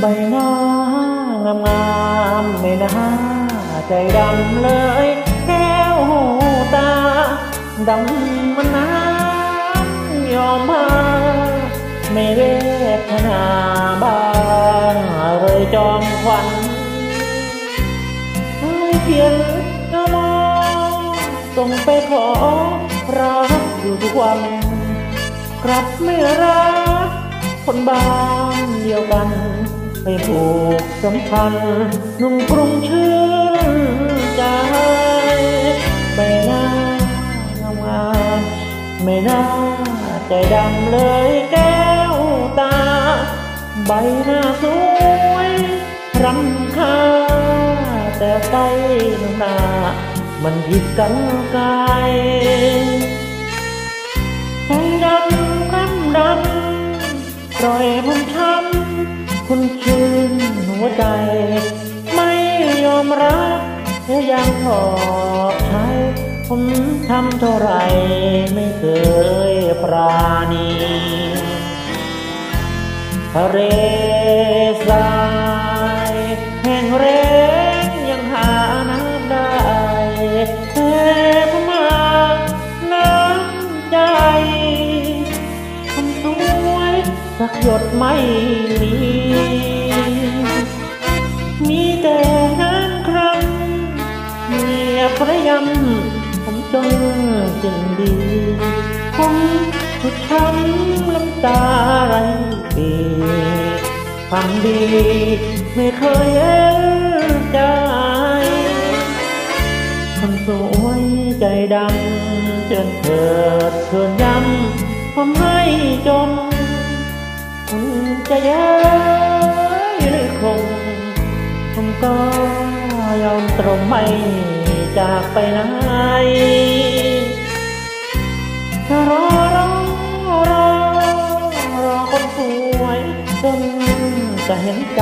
ใบหน้างามงามไม่น่าใจดำเลยแก้วหูตาดำมันน้ำยอมมาไม่เวทนาบ้างเลยจอมควันให้เพียงกระมองส่งไปขอรักอยู่ทุกวันกลับไม่รักคนบ้านเดียวกัน ไปผูกสัมพันธ์นุ่งกรุงชื่นใจใบหน้างามงามไม่น่าใจดำเลยแก้วตา ใบหน้าสวยรำคาแต่ไปหน้า มันผิดกันไกลใจดำน้ำดำปล่อยมช้ำ คุณชื่นหัวใจ ไม่ยอมรักและยังหลอกใช้ผมทำเท่าไรไม่เคยปราณีทะเลทรายแห้งแรงยังหาน้ำได้แต่พมาน้ำใจคำสวยสักหยดไม่มี พระยำผมจนจึงดี ผมทุกช้ำลำตาไหลปีความดีไม่เคยเอ็นใจ คนสวยใจดำเจิญเถิดเชิญย้ำผมให้จม คุณจะย้ายหรือคง ผมก็ยอมตรงไม่ จากไปไหนรอรอรอรอคนสวยจนจะเห็นใจ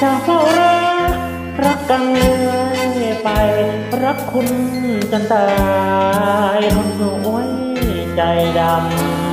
จะเฝ้ารักรักกันเรื่อยไป รักคุณจนตายคนสวยใจดำ